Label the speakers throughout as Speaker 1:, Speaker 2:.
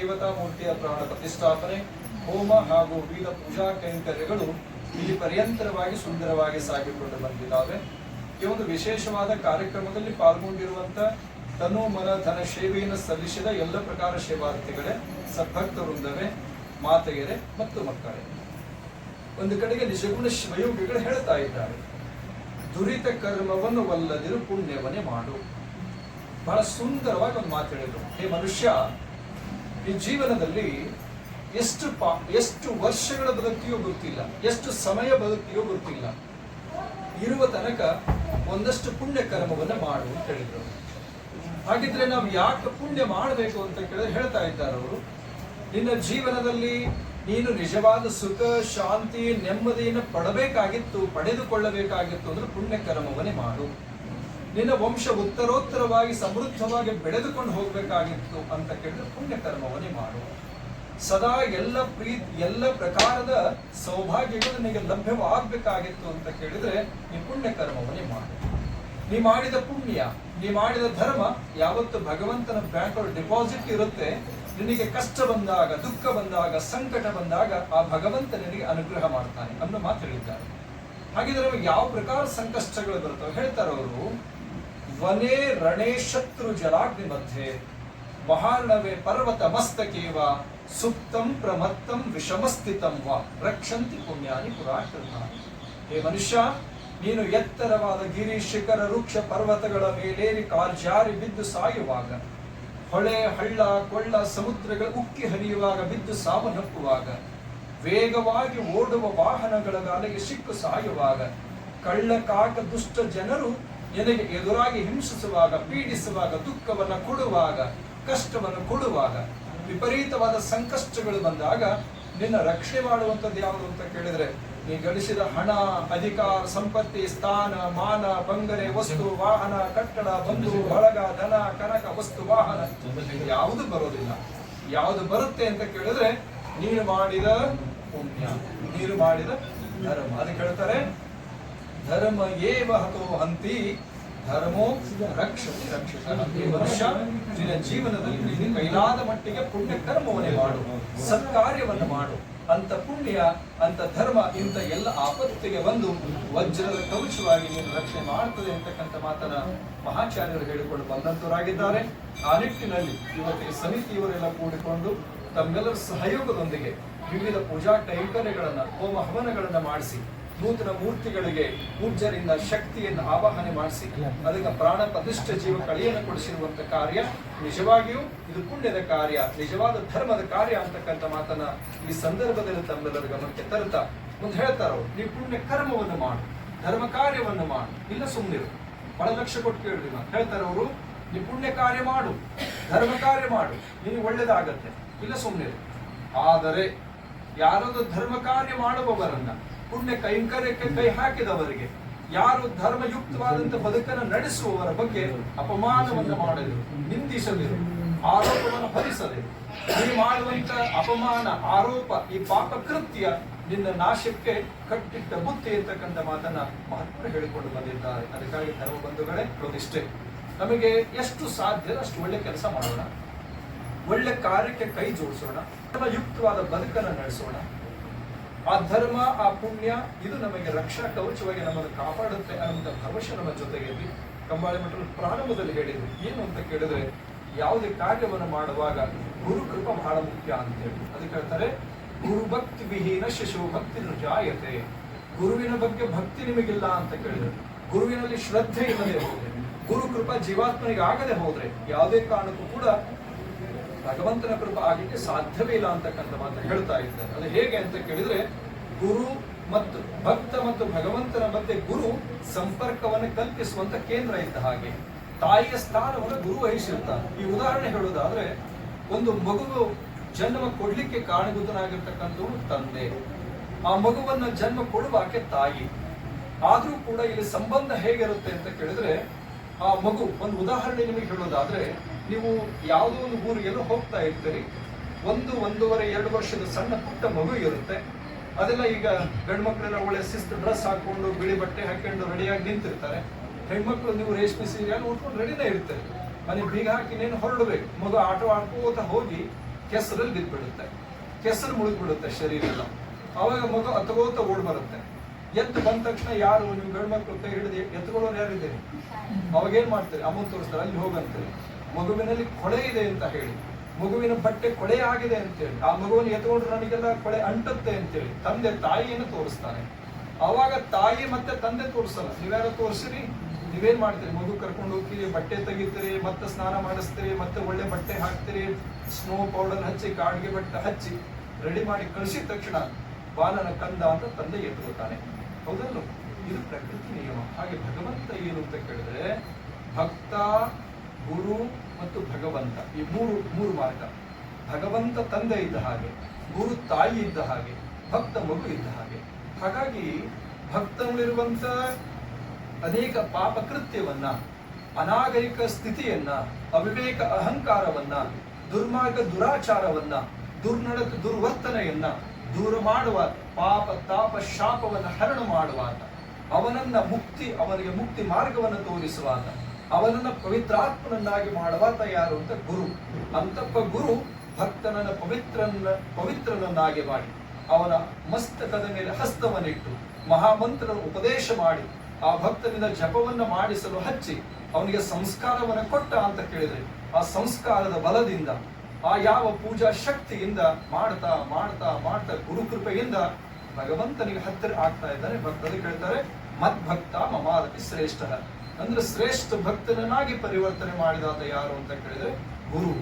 Speaker 1: ದೇವತಾ ಮೂರ್ತಿಯ ಪ್ರಾಣ ಪ್ರತಿಷ್ಠಾಪನೆ, ಹೋಮ ಹಾಗೂ ವಿವಿಧ ಪೂಜಾ ಕೈಂಕರ್ಯಗಳು ಇಲ್ಲಿ ಪರ್ಯಂತರವಾಗಿ ಸುಂದರವಾಗಿ ಸಾಗಿಕೊಂಡು ಬಂದಿದ್ದಾವೆ. ಈ ಒಂದು ವಿಶೇಷವಾದ ಕಾರ್ಯಕ್ರಮದಲ್ಲಿ ಪಾಲ್ಗೊಂಡಿರುವಂತ ತನು ಮನ ಧನ ಸೇವೆಯನ್ನು ಸಲ್ಲಿಸಿದ ಎಲ್ಲ ಪ್ರಕಾರ ಸೇವಾರ್ಥಿಗಳೇ ಸದ್ಭಕ್ತ ವೃಂದವೇ ಮತ್ತು ಮಕ್ಕಳೇ. ಒಂದು ಕಡೆಗೆ ನಿಜಗುಣ ಶಿವಯೋಗಿಗಳು ಹೇಳ್ತಾ ಇದ್ದಾರೆ, ದುರಿತ ಕರ್ಮವನ್ನು ಒಲ್ಲದಿರು ಪುಣ್ಯವನ್ನೇ ಮಾಡು. ಬಹಳ ಸುಂದರವಾಗಿ ಒಂದು ಮಾತು ಹೇಳಿದರು. ಹೇ ಮನುಷ್ಯ ಈ ಜೀವನದಲ್ಲಿ ಎಷ್ಟು ಪಾ, ಎಷ್ಟು ವರ್ಷಗಳ ಬದುಕಿಯೋ ಗೊತ್ತಿಲ್ಲ, ಎಷ್ಟು ಸಮಯ ಬದುಕಿಯೋ ಗೊತ್ತಿಲ್ಲ. ಇರುವ ತನಕ ಒಂದಷ್ಟು ಪುಣ್ಯ ಕರ್ಮವನ್ನು ಮಾಡು ಅಂತ ಹೇಳಿದರು. ಹಾಗಿದ್ರೆ ನಾವು ಯಾಕೆ ಪುಣ್ಯ ಮಾಡಬೇಕು ಅಂತ ಕೇಳಿದ್ರೆ ಹೇಳ್ತಾ ಇದ್ದಾರೆ ಅವರು. ನಿನ್ನ ಜೀವನದಲ್ಲಿ ನೀನು ನಿಜವಾದ ಸುಖ, ಶಾಂತಿ, ನೆಮ್ಮದಿಯನ್ನು ಪಡಬೇಕಾಗಿತ್ತು, ಪಡೆದುಕೊಳ್ಳಬೇಕಾಗಿತ್ತು ಅಂದ್ರೆ ಪುಣ್ಯ ಕರ್ಮವನ್ನೇ ಮಾಡು. ನಿನ್ನ ವಂಶ ಉತ್ತರೋತ್ತರವಾಗಿ ಸಮೃದ್ಧವಾಗಿ ಬೆಳೆದುಕೊಂಡು ಹೋಗಬೇಕಾಗಿತ್ತು ಅಂತ ಕೇಳಿದ್ರೆ ಪುಣ್ಯ ಕರ್ಮವನ್ನೇ ಮಾಡು. ಸದಾ ಎಲ್ಲ ಪ್ರೀತಿ ಎಲ್ಲ ಪ್ರಕಾರದ ಸೌಭಾಗ್ಯಗಳು ನಿನಗೆ ಲಭ್ಯವಾಗಬೇಕಾಗಿತ್ತು ಅಂತ ಕೇಳಿದ್ರೆ ನೀ ಪುಣ್ಯ ಕರ್ಮವನ್ನೇ ಮಾಡು. ನೀ ಮಾಡಿದ ಪುಣ್ಯ, ನೀ ಮಾಡಿದ ಧರ್ಮ, ಯಾವತ್ತು ಭಗವಂತನ ಬ್ಯಾಂಕ್ ಡಿಪಾಸಿಟ್ ಇರುತ್ತೆ, ನಿನಗೆ ಕಷ್ಟ ಬಂದಾಗ, ದುಃಖ ಬಂದಾಗ, ಸಂಕಟ ಬಂದಾಗ ಆ ಭಗವಂತ ನಿನಗೆ ಅನುಗ್ರಹ ಮಾಡ್ತಾನೆ ಅನ್ನೋ ಮಾತು ಹೇಳಿದ್ದಾರೆ. ಹಾಗಿದ್ರೆ ಯಾವ ಪ್ರಕಾರ ಸಂಕಷ್ಟಗಳು ಬರ್ತವೆ ಹೇಳ್ತಾರೆ ಅವರು ವನೇ ರಣೇ ಶತ್ರು ಜಲಾಗ್ನಿ ಮಧ್ಯೆ. ಮಹಾರ್ಣವೇ ಪರ್ವತ ಮಸ್ತಕೇವ, ಸುಪ್ತಂ ಪ್ರಮತ್ತಂ ವಿಷಮಸ್ಥಿತಂ ವ, ರಕ್ಷಂತಿ ಪುಣ್ಯಾನಿ ಪುರಾಕೃತ. ಹೇ ಮನುಷ್ಯ, ನೀನು ಎತ್ತರವಾದ ಗಿರಿ ಶಿಖರ ವೃಕ್ಷ ಪರ್ವತಗಳ ಮೇಲೇರಿ ಕಾಲ್ಜಾರಿ ಬಿದ್ದು ಸಾಯುವಾಗ, ಹೊಳೆ, ಹಳ್ಳ, ಕೊಳ್ಳ, ಸಮುದ್ರಗಳ ಉಕ್ಕಿ ಹರಿಯುವಾಗ ಬಿದ್ದು ಸಾವನ್ನಪ್ಪುವಾಗ ವೇಗವಾಗಿ ಓಡುವ ವಾಹನಗಳ ಗಾಲಿಗೆ ಸಿಕ್ಕು ಸಾಯುವಾಗ, ಕಳ್ಳ ಕಾಕ ದುಷ್ಟ ಜನರು ನಿನಗೆ ಎದುರಾಗಿ ಹಿಂಸಿಸುವಾಗ, ಪೀಡಿಸುವಾಗ, ದುಃಖವನ್ನು ಕೊಡುವಾಗ, ಕಷ್ಟವನ್ನು ಕೊಡುವಾಗ, ವಿಪರೀತವಾದ ಸಂಕಷ್ಟಗಳು ಬಂದಾಗ ನಿನ್ನ ರಕ್ಷಣೆ ಮಾಡುವಂಥದ್ದು ಯಾವುದು ಅಂತ ಕೇಳಿದ್ರೆ, ನೀ ಗಳಿಸಿದ ಹಣ, ಅಧಿಕಾರ, ಸಂಪತ್ತಿ, ಸ್ಥಾನ, ಮಾನ, ಬಂಗಲೆ, ವಸ್ತು, ವಾಹನ, ಕಟ್ಟಡ, ಬಂಧು, ಬಳಗ ಧನ ಕನಕ, ವಸ್ತು, ವಾಹನ ಯಾವುದು ಬರೋದಿಲ್ಲ. ಯಾವುದು ಬರುತ್ತೆ ಅಂತ ಕೇಳಿದ್ರೆ, ನೀನು ಮಾಡಿದ ಪುಣ್ಯ, ನೀನು ಮಾಡಿದ ಧರ್ಮ. ಅದಕ್ಕೆ ಹೇಳ್ತಾರೆ ಧರ್ಮ ಏವ ಹತೋ ಹಂತಿ ಧರ್ಮೋ ರಕ್ಷತಿ ಈ ಮನುಷ್ಯ ನಿನ್ನ ಜೀವನದಲ್ಲಿ ನೀನು ಕೈಲಾದ ಮಟ್ಟಿಗೆ ಪುಣ್ಯ ಕರ್ಮವನ್ನೇ ಮಾಡು. ಸತ್ಕಾರ್ಯವನ್ನು ಮಾಡು ಅಂತ ಪುಣ್ಯ ಅಂತ ಧರ್ಮ ಇಂಥ ಎಲ್ಲ ಆಪತ್ತಿಗೆ ಬಂದು ವಜ್ರದ ಕವಚವಾಗಿ ನೀನು ರಕ್ಷಣೆ ಮಾಡ್ತದೆ ಅಂತಕ್ಕಂಥ ಮಾತನ್ನ ಮಹಾಚಾರ್ಯರು ಹೇಳಿಕೊಂಡು ಬಂದಂತವರಾಗಿದ್ದಾರೆ ಆ ನಿಟ್ಟಿನಲ್ಲಿ ಇವತ್ತಿಗೆ ಸಮಿತಿಯವರೆಲ್ಲ ಕೂಡಿಕೊಂಡು ತಮ್ಮೆಲ್ಲರ ಸಹಯೋಗದೊಂದಿಗೆ ವಿವಿಧ ಪೂಜಾ ಕೈಂಕರ್ಯಗಳನ್ನು ಹೋಮ ಹವನಗಳನ್ನ ಮಾಡಿಸಿ ನೂತನ ಮೂರ್ತಿಗಳಿಗೆ ಪೂಜ್ಯರಿಂದ ಶಕ್ತಿಯನ್ನು ಆವಾಹನೆ ಮಾಡಿಸಿ, ಅದಕ್ಕೆ ಪ್ರಾಣ ಪ್ರತಿಷ್ಠ ಜೀವ ಕಳೆಯನ್ನು ಕೊಡಿಸಿರುವಂತ ಕಾರ್ಯ ನಿಜವಾಗಿಯೂ ಇದು ಪುಣ್ಯದ ಕಾರ್ಯ, ನಿಜವಾದ ಧರ್ಮದ ಕಾರ್ಯ ಅಂತಕ್ಕಂಥ ಮಾತನ್ನ ಈ ಸಂದರ್ಭದಲ್ಲಿ ತಮ್ಮೆಲ್ಲರ ಗಮನಕ್ಕೆ ತರುತ್ತಾ, ಮುಂದೆ ಹೇಳ್ತಾರೋ ನೀವು ಪುಣ್ಯ ಕರ್ಮವನ್ನು ಮಾಡು, ಧರ್ಮ ಕಾರ್ಯವನ್ನು ಮಾಡು, ಇಲ್ಲ ಸುಮ್ಮನಿರು ಬಹಳ ಲಕ್ಷ ಕೊಟ್ಟು ಕೇಳುದಿಲ್ಲ ನಾನು ಹೇಳ್ತಾರೆ ನೀವು ಪುಣ್ಯ ಕಾರ್ಯ ಮಾಡು, ಧರ್ಮ ಕಾರ್ಯ ಮಾಡು ನೀನು ಒಳ್ಳೇದಾಗತ್ತೆ, ಇಲ್ಲ ಸುಮ್ಮನಿರು ಆದರೆ ಯಾರಾದ್ರೂ ಧರ್ಮ ಕಾರ್ಯ ಮಾಡುವವರನ್ನ ಪುಣ್ಯ ಕೈಂಕರ್ಯಕ್ಕೆ ಕೈ ಹಾಕಿದವರಿಗೆ ಯಾರು ಧರ್ಮಯುಕ್ತವಾದಂತ ಬದುಕನ್ನು ನಡೆಸುವವರ ಬಗ್ಗೆ ಅಪಮಾನವನ್ನು ಮಾಡಲು ನಿಂದಿಸದಿರು ಆರೋಪವನ್ನು ಹೊರಿಸದೆ ನೀ ಮಾಡುವಂತ ಅಪಮಾನ, ಆರೋಪ, ಈ ಪಾಪ ಕೃತ್ಯ ನಿನ್ನ ನಾಶಕ್ಕೆ ಕಟ್ಟಿಟ್ಟ ಬುತ್ತಿ ಅಂತಕ್ಕಂಥ ಮಾತನ್ನ ಮಹತ್ವ ಹೇಳಿಕೊಂಡು ಬಂದಿದ್ದಾರೆ. ಅದಕ್ಕಾಗಿ ಧರ್ಮ ಬಂಧುಗಳೇ, ಪ್ರತಿಷ್ಠೆ. ನಮಗೆ ಎಷ್ಟು ಸಾಧ್ಯ ಅಷ್ಟು ಒಳ್ಳೆ ಕೆಲಸ ಮಾಡೋಣ. ಒಳ್ಳೆ ಕಾರ್ಯಕ್ಕೆ ಕೈ ಜೋಡಿಸೋಣ. ಯುಕ್ತವಾದ ಬದುಕನ್ನು ನಡೆಸೋಣ. ಆ ಧರ್ಮ, ಆ ಪುಣ್ಯ, ಇದು ನಮಗೆ ರಕ್ಷಾ ಕವಚವಾಗಿ ನಮ್ಮನ್ನು ಕಾಪಾಡುತ್ತೆ ಅನ್ನುವಂಥ ಭವಿಷ್ಯ ನಮ್ಮ ಜೊತೆಯಲ್ಲಿ. ಕಂಬಾಳಿ ಮಠರು ಪ್ರಾರಂಭದಲ್ಲಿ ಹೇಳಿದ್ರು, ಏನು ಅಂತ ಕೇಳಿದ್ರೆ, ಯಾವುದೇ ಕಾರ್ಯವನ್ನು ಮಾಡುವಾಗ ಗುರು ಕೃಪ ಬಹಳ ಮುಖ್ಯ ಅಂತ ಹೇಳಿ. ಅದಕ್ಕೆ ಹೇಳ್ತಾರೆ, ಗುರು ಭಕ್ತಿ ವಿಹೀನ ಶಿಶು ಭಕ್ತಿ ಜಾಯತೆ ಗುರುವಿನ ಬಗ್ಗೆ ಭಕ್ತಿ ನಿಮಗಿಲ್ಲ ಅಂತ ಕೇಳಿದ್ರು. ಗುರುವಿನಲ್ಲಿ ಶ್ರದ್ಧೆ ಇಲ್ಲದೆ ಹೋದ್ರೆ, ಗುರು ಕೃಪಾ ಜೀವಾತ್ಮನಿಗೆ ಆಗದೆ ಹೋದ್ರೆ, ಯಾವುದೇ ಕಾರಣಕ್ಕೂ ಕೂಡ ಭಗವಂತನ ಕೃಪ ಆಗಲಿಕ್ಕೆ ಸಾಧ್ಯವೇ ಇಲ್ಲ ಅಂತಕ್ಕಂಥ ಮಾತ್ರ ಹೇಳ್ತಾ ಇದ್ದಾರೆ. ಅದು ಹೇಗೆ ಅಂತ ಕೇಳಿದ್ರೆ, ಗುರು ಮತ್ತು ಭಕ್ತ ಮತ್ತು ಭಗವಂತನ ಮಧ್ಯೆ ಗುರು ಸಂಪರ್ಕವನ್ನು ಕಲ್ಪಿಸುವಂತ ಕೇಂದ್ರ ಇದ್ದ ಹಾಗೆ, ತಾಯಿಯ ಸ್ಥಾನವನ್ನು ಗುರು ವಹಿಸಿರ್ತಾನೆ ಈ ಉದಾಹರಣೆ ಹೇಳೋದಾದ್ರೆ ಒಂದು ಮಗು ಜನ್ಮ ಕೊಡ್ಲಿಕ್ಕೆ ಕಾರಣಭೂತನಾಗಿರ್ತಕ್ಕಂಥವ್ರು ತಂದೆ. ಆ ಮಗುವನ್ನ ಜನ್ಮ ಕೊಡುವಾಕೆ ತಾಯಿ. ಆದ್ರೂ ಕೂಡ ಇಲ್ಲಿ ಸಂಬಂಧ ಹೇಗಿರುತ್ತೆ ಅಂತ ಕೇಳಿದ್ರೆ ಆ ಮಗು, ಒಂದು ಉದಾಹರಣೆ ನಿಮಗೆ ಹೇಳೋದಾದ್ರೆ, ನೀವು ಯಾವುದೋ ಒಂದು ಊರಿಗೆಲ್ಲೋ ಹೋಗ್ತಾ ಇರ್ತೀರಿ. ಒಂದು, ಒಂದೂವರೆ, ಎರಡು ವರ್ಷದ ಸಣ್ಣ ಪುಟ್ಟ ಮಗು ಇರುತ್ತೆ. ಅದೆಲ್ಲ ಈಗ ಗಂಡು ಮಕ್ಕಳೆಲ್ಲ ಒಳ್ಳೆ ಶಿಸ್ತು, ಡ್ರೆಸ್ ಹಾಕೊಂಡು ಬಿಳಿ ಬಟ್ಟೆ ಹಾಕೊಂಡು ರೆಡಿಯಾಗಿ ನಿಂತಿರ್ತಾರೆ. ಹೆಣ್ಮಕ್ಳು ನೀವು ರೇಷ್ಮೆ ಸೀರೆ ಉಟ್ಕೊಂಡು ರೆಡಿನೇ ಇರ್ತಾರೆ. ಮನೆ ಬೀಗ ಹಾಕಿ ನೀನು ಹೊರಡಬೇಕು. ಮಗು ಆಟೋ ಆಡ್ಕೋತ ಹೋಗಿ ಕೆಸರಲ್ಲಿ ಬಿದ್ದುಬಿಡುತ್ತೆ. ಕೆಸರು ಮುಳುಗ್ಬಿಡುತ್ತೆ ಶರೀರ ಅವಾಗ ಮಗು ಅತಗೋತ ಓಡ್ ಬರುತ್ತೆ ಎದ್ದು ಬಂದ ತಕ್ಷಣ ಯಾರು ನೀವು ಗಂಡು ಮಕ್ಕಳು ಕೈ ಹಿಡಿದು ಎತ್ತುಕೊಳ್ಳೋರು ಯಾರಿದ್ದೀರಿ ಅವಾಗ ಏನ್ ಮಾಡ್ತಾರೆ? ಅಮ್ಮ ತೋರಿಸ್ತಾರೆ ಅಲ್ಲಿ ಹೋಗಂತಾರೆ ಮಗುವಿನಲ್ಲಿ ಕೊಳೆ ಇದೆ ಅಂತ ಹೇಳಿ. ಮಗುವಿನ ಬಟ್ಟೆ ಕೊಳೆ ಆಗಿದೆ ಅಂತೇಳಿ ಆ ಮಗುವನ್ನು ಎತ್ಕೊಂಡ್ರೆ ನನಗೆಲ್ಲ ಕೊಳೆ ಅಂಟುತ್ತೆ ಅಂತೇಳಿ ತಂದೆ ತಾಯಿಯನ್ನು ತೋರಿಸ್ತಾನೆ ಅವಾಗ ತಾಯಿ ಮತ್ತೆ ತಂದೆ ತೋರಿಸಲ್ಲ. ನೀವ್ಯಾರ ತೋರಿಸ್ರಿ ನೀವೇನ್ ಮಾಡ್ತೀರಿ? ಮಗು ಕರ್ಕೊಂಡು ಹೋಗ್ತೀರಿ, ಬಟ್ಟೆ ತೆಗಿತೀರಿ, ಮತ್ತೆ ಸ್ನಾನ ಮಾಡಿಸ್ತೀರಿ, ಮತ್ತೆ ಒಳ್ಳೆ ಬಟ್ಟೆ ಹಾಕ್ತೀರಿ ಸ್ನೋ ಪೌಡರ್ ಹಚ್ಚಿ, ಕಾಡಿಗೆ ಬಟ್ಟೆ ಹಚ್ಚಿ ರೆಡಿ ಮಾಡಿ ಕಳಿಸಿದ ತಕ್ಷಣ ಬಾಲನ ಕಂದ ಅಂತ ತಂದೆ ಎತ್ಕೊಳ್ತಾನೆ. ಹೌದಲ್ಲ? ಇದು ಪ್ರಕೃತಿ ನಿಯಮ. ಹಾಗೆ ಭಗವಂತ ಏನು ಅಂತ ಕೇಳಿದ್ರೆ ಭಕ್ತ, ಗುರು ಮತ್ತು ಭಗವಂತ. ಈ ಮೂರು ಮೂರು ಮಾರ್ಗ. ಭಗವಂತ ತಂದೆ ಇದ್ದ ಹಾಗೆ, ಗುರು ತಾಯಿ ಇದ್ದ ಹಾಗೆ, ಭಕ್ತ ಮಗು ಇದ್ದ ಹಾಗೆ. ಹಾಗಾಗಿ ಭಕ್ತನಲ್ಲಿರುವಂತ ಅನೇಕ ಪಾಪ ಕೃತ್ಯವನ್ನ, ಅನಾಗರಿಕ ಸ್ಥಿತಿಯನ್ನ, ಅವಿವೇಕ ಅಹಂಕಾರವನ್ನ, ದುರ್ಮಾರ್ಗ ದುರಾಚಾರವನ್ನ ದುರ್ನಡತೆ ದುರ್ವರ್ತನೆಯನ್ನ ದೂರ ಮಾಡುವ ಪಾಪ, ತಾಪ, ಶಾಪವನ್ನು ಹರಣ ಮಾಡುವಾತ. ಅವನನ್ನ ಮುಕ್ತಿ, ಅವನಿಗೆ ಮುಕ್ತಿ ಮಾರ್ಗವನ್ನು ತೋರಿಸುವಾತ. ಅವನನ್ನ ಪವಿತ್ರಾತ್ಮನನ್ನಾಗಿ ಮಾಡುವಾತ ಯಾರು ಅಂತ ಗುರು. ಅಂತಪ್ಪ ಗುರು ಭಕ್ತನನ್ನ ಪವಿತ್ರನ ಪವಿತ್ರನನ್ನಾಗಿ ಮಾಡಿ. ಅವನ ಮಸ್ತಕದ ಮೇಲೆ ಹಸ್ತವನ್ನಿಟ್ಟು ಮಹಾಮಂತ್ರ ಉಪದೇಶ ಮಾಡಿ, ಆ ಭಕ್ತನಿಂದ ಜಪವನ್ನ ಮಾಡಿಸಲು ಹಚ್ಚಿ, ಅವನಿಗೆ ಸಂಸ್ಕಾರವನ್ನು ಕೊಟ್ಟ ಅಂತ ಕೇಳಿದ್ರೆ, ಆ ಸಂಸ್ಕಾರದ ಬಲದಿಂದ ಆ ಯಾವ ಪೂಜಾ ಶಕ್ತಿಯಿಂದ ಮಾಡ್ತಾ ಮಾಡ್ತಾ ಮಾಡ್ತಾ, ಗುರುಕೃಪೆಯಿಂದ ಭಗವಂತನಿಗೆ ಹತ್ತಿರ ಆಗ್ತಾ ಇದ್ದಾನೆ ಭಕ್ತರು ಕೇಳ್ತಾರೆ, ಮದ್ಭಕ್ತ ಮಮಾರತಿ ಶ್ರೇಷ್ಠ. ಅಂದ್ರೆ ಶ್ರೇಷ್ಠ ಭಕ್ತನನ್ನಾಗಿ ಪರಿವರ್ತನೆ ಮಾಡಿದಾತ ಯಾರು ಅಂತ ಕೇಳಿದ್ರೆ ಗುರು.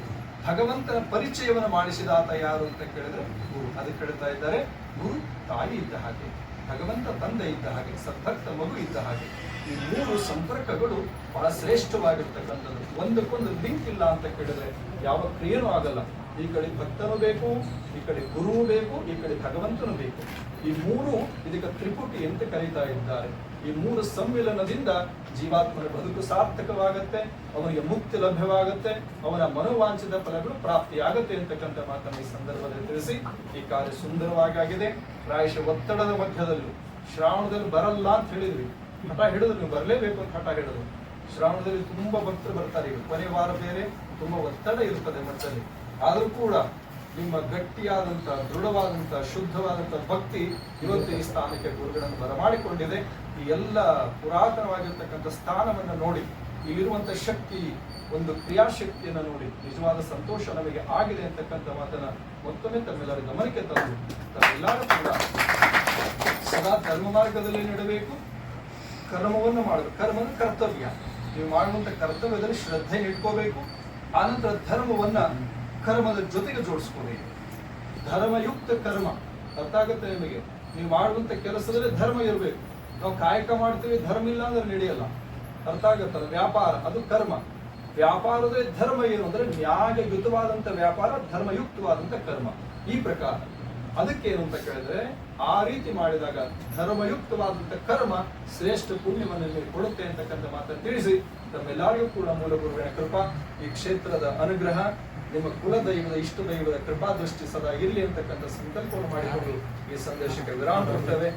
Speaker 1: ಭಗವಂತನ ಪರಿಚಯವನ್ನು ಮಾಡಿಸಿದಾತ ಯಾರು ಅಂತ ಕೇಳಿದ್ರೆ ಗುರು. ಅದಕ್ಕೆ ಹೇಳ್ತಾ ಇದ್ದಾರೆ, ಗುರು ತಾಯಿ ಇದ್ದ ಹಾಗೆ, ಭಗವಂತ ತಂದೆ ಇದ್ದ ಹಾಗೆ, ಸದ್ಭಕ್ತ ಮಗು ಇದ್ದ ಹಾಗೆ. ಈ ಮೂರು ಸಂಪರ್ಕಗಳು ಬಹಳ ಶ್ರೇಷ್ಠವಾಗಿರ್ತಕ್ಕಂಥದ್ದು. ಒಂದಕ್ಕೊಂದು ಲಿಂಕ್ ಇಲ್ಲ ಅಂತ ಕೇಳಿದ್ರೆ ಯಾವ ಕ್ರಿಯೆನೂ ಆಗಲ್ಲ. ಈ ಕಡೆ ಭಕ್ತನು ಬೇಕು, ಈ ಕಡೆ ಗುರುವು ಬೇಕು, ಈ ಕಡೆ ಭಗವಂತನು ಬೇಕು. ಈ ಮೂರು ಇದಕ್ಕೆ ತ್ರಿಪುಟಿ ಅಂತ ಕರೀತಾ ಇದ್ದಾರೆ. ಈ ಮೂರು ಸಮ್ಮಿಲನದಿಂದ ಜೀವಾತ್ಮನ ಬದುಕು ಸಾರ್ಥಕವಾಗತ್ತೆ, ಅವನಿಗೆ ಮುಕ್ತಿ ಲಭ್ಯವಾಗುತ್ತೆ, ಅವನ ಮನೋವಾಂಛಿತ ಫಲಗಳು ಪ್ರಾಪ್ತಿಯಾಗುತ್ತೆ ಅಂತಕ್ಕಂಥ ಮಾತನ್ನು ಈ ಸಂದರ್ಭದಲ್ಲಿ ತಿಳಿಸಿ ಈ ಕಾರ್ಯ ಸುಂದರವಾಗಿ ಆಗಿದೆ. ಪ್ರಾಯಶಃ ಒತ್ತಡದ ಮಧ್ಯದಲ್ಲೂ ಶ್ರಾವಣದಲ್ಲಿ ಬರಲ್ಲ ಅಂತ ಹೇಳಿದ್ವಿ. ಹಠ ಹಿಡಿದು ನೀವು ಬರಲೇಬೇಕು ಅಂತ ಹಠ ಹಿಡಿದು. ಶ್ರಾವಣದಲ್ಲಿ ತುಂಬಾ ಭಕ್ತರು ಬರ್ತಾರೆ ಈಗ. ಕೊನೆ ವಾರ ಬೇರೆ ತುಂಬಾ ಒತ್ತಡ ಇರುತ್ತದೆ ಮಠದಲ್ಲಿ. ಆದರೂ ಕೂಡ ನಿಮ್ಮ ಗಟ್ಟಿಯಾದಂಥ ದೃಢವಾದಂಥ ಶುದ್ಧವಾದಂಥ ಭಕ್ತಿ ಇವತ್ತು ಈ ಸ್ಥಾನಕ್ಕೆ ಗುರುಗಳನ್ನು ಬರಮಾಡಿಕೊಂಡಿದೆ. ಈ ಎಲ್ಲ ಪುರಾತನವಾಗಿರ್ತಕ್ಕಂಥ ಸ್ಥಾನವನ್ನು ನೋಡಿ, ಇಲ್ಲಿರುವಂತ ಶಕ್ತಿ, ಒಂದು ಕ್ರಿಯಾಶಕ್ತಿಯನ್ನು ನೋಡಿ, ನಿಜವಾದ ಸಂತೋಷ ನಮಗೆ ಆಗಿದೆ ಅಂತಕ್ಕಂಥ ಮಾತನ್ನ ಮತ್ತೊಮ್ಮೆ ತಮ್ಮೆಲ್ಲರ ಗಮನಕ್ಕೆ ತಂದು, ತಮ್ಮೆಲ್ಲರೂ ಕೂಡ ಸದಾ ಧರ್ಮ ಮಾರ್ಗದಲ್ಲಿ ನಡೆಯಬೇಕು ಕರ್ಮವನ್ನು ಮಾಡಬೇಕು ಕರ್ಮ ಕರ್ತವ್ಯ. ನೀವು ಮಾಡುವಂತ ಕರ್ತವ್ಯದಲ್ಲಿ ಶ್ರದ್ಧೆ ಇಟ್ಕೋಬೇಕು. ಆನಂತರ ಧರ್ಮವನ್ನ ಕರ್ಮದ ಜೊತೆಗೆ ಜೋಡಿಸ್ಕೋಬೇಕು. ಧರ್ಮಯುಕ್ತ ಕರ್ಮ. ಅರ್ಥ ಆಗುತ್ತೆ ನಿಮಗೆ? ನೀವು ಮಾಡುವಂತ ಕೆಲಸದಲ್ಲಿ ಧರ್ಮ ಇರಬೇಕು. ನಾವು ಕಾಯಕ ಮಾಡ್ತೀವಿ, ಧರ್ಮ ಇಲ್ಲ ಅಂದ್ರೆ ನಡೆಯಲ್ಲ. ಅರ್ಥ ಆಗುತ್ತಲ್ಲ ವ್ಯಾಪಾರ, ಅದು ಕರ್ಮ. ವ್ಯಾಪಾರದಲ್ಲಿ ಧರ್ಮ ಏನು ಅಂದರೆ ನ್ಯಾಯಯುತವಾದಂಥ ವ್ಯಾಪಾರ, ಧರ್ಮಯುಕ್ತವಾದಂತ ಕರ್ಮ. ಈ ಪ್ರಕಾರ. ಅದಕ್ಕೆ ಏನು ಅಂತ ಕೇಳಿದ್ರೆ ಆ ರೀತಿ ಮಾಡಿದಾಗ ಧರ್ಮಯುಕ್ತವಾದಂತ ಕರ್ಮ ಶ್ರೇಷ್ಠ ಪುಣ್ಯವನ್ನು ನಿಮಗೆ ಕೊಡುತ್ತೆ ಅಂತಕ್ಕಂಥ ಮಾತನ್ನು ತಿಳಿಸಿ, ತಮ್ಮೆಲ್ಲರಿಗೂ ಕೂಡ ಮೂಲ ಗುರುಗಳ ಕೃಪಾ, ಈ ಕ್ಷೇತ್ರದ ಅನುಗ್ರಹ, ನಿಮ್ಮ ಕುಲದೈವದ ಇಷ್ಟ ದೈವದ ಕೃಪಾ ದೃಷ್ಟಿ ಸದಾ ಇರಲಿ ಅಂತಕ್ಕಂಥ ಸಂಕಲ್ಪವನ್ನು ಮಾಡಿಕೊಂಡು ಈ ಸಂದೇಶಕ್ಕೆ ವಿರಾಮ ಕೊಡ್ತೇವೆ.